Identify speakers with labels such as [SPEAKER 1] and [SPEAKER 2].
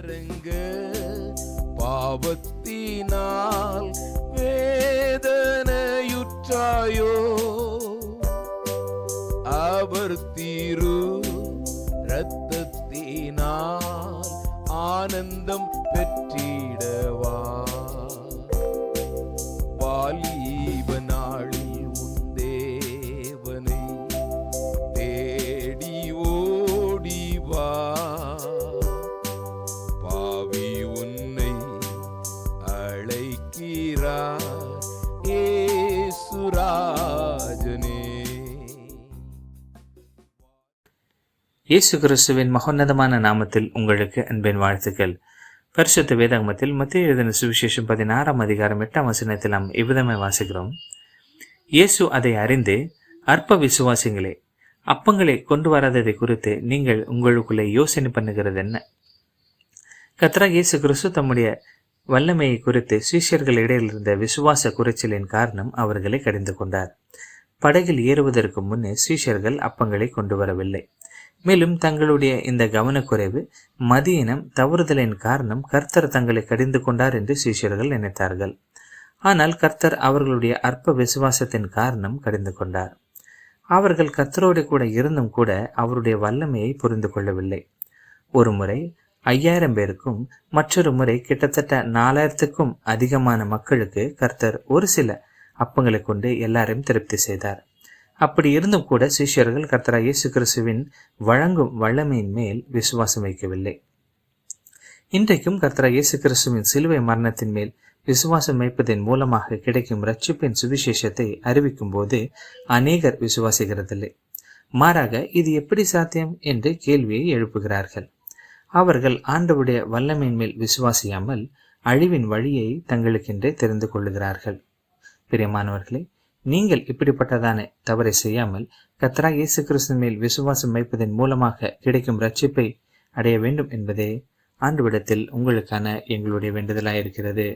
[SPEAKER 1] கலங்க பாவத்தினால் வேதனையுற்றாயோ? அவர் தீரு இரத்தத்தினால் ஆனந்தம் பெற்றிடவா? வாலிப அழைக்கிறார் ஏசுராஜனே
[SPEAKER 2] இயேசு கிறிஸ்துவின் மகோன்னதமான நாமத்தில் உங்களுக்கு அன்பின் வாழ்த்துக்கள். பரிசுத்த வேதாகமத்தில் மத்திய எழுதின சுவிசேஷம் பதினாறாம் அதிகாரம் எட்டாம் வசனத்தில் நாம் இவ்விதமே வாசிக்கிறோம். இயேசு அதை அறிந்து அற்ப விசுவாசங்களே அப்பங்களை கொண்டு வராததை குறித்து நீங்கள் உங்களுக்குள்ளே யோசனை பண்ணுகிறது என்ன கத்ரா இயேசு கிறிஸ்து தம்முடைய வல்லமையை குறித்து சீஷர்கள் இருந்த விசுவாச குறைச்சலின் காரணம் அவர்களை கடிந்து கொண்டார். படகில் ஏறுவதற்கு முன்னே சீஷர்கள் அப்பங்களை கொண்டு வரவில்லை. மேலும் தங்களுடைய இந்த கவனக்குறைவு மதியினம் தவறுதலின் காரணம் கர்த்தர் தங்களை கடிந்து கொண்டார் என்று சீஷர்கள் நினைத்தார்கள். ஆனால் கர்த்தர் அவர்களுடைய அற்ப விசுவாசத்தின் காரணம் கடிந்து கொண்டார். அவர்கள் கர்த்தரோடு கூட இருந்தும் கூட அவருடைய வல்லமையை புரிந்து கொள்ளவில்லை. ஒருமுறை ஐயாயிரம் பேருக்கும் மற்றொரு முறை கிட்டத்தட்ட நாலாயிரத்துக்கும் அதிகமான மக்களுக்கு கர்த்தர் ஒரு சில அப்பங்களை கொண்டு எல்லாரையும் திருப்தி செய்தார். அப்படி இருந்தும் கூட சிஷியர்கள் கர்த்தரா இயேசு கிறிஸ்துவின் வழங்கும் வல்லமையின் மேல் விசுவாசம் வைக்கவில்லை. இன்றைக்கும் கர்த்தரா இயேசு கிறிஸ்துவின் சிலுவை மரணத்தின் மேல் விசுவாசம் வைப்பதன் மூலமாக கிடைக்கும் ரட்சிப்பின் சுவிசேஷத்தை அறிவிக்கும் போது அநேகர் விசுவாசிக்கிறதில்லை. மாறாக இது எப்படி சாத்தியம் என்று கேள்வியை எழுப்புகிறார்கள். அவர்கள் ஆண்டவுடைய வல்லமையின் மேல் விசுவாசியாமல் அழிவின் வழியை தங்களுக்கென்றே தெரிந்து கொள்ளுகிறார்கள். பிரியமானவர்களே நீங்கள் இப்படிப்பட்டதான தவறை செய்யாமல் கத்ரா இயேசு கிறிஸ்து மேல் விசுவாசம் வைப்பதன் மூலமாக கிடைக்கும் ரட்சிப்பை அடைய வேண்டும் என்பதே ஆண்டுவிடத்தில் உங்களுக்கான எங்களுடைய வேண்டுதலாயிருக்கிறது.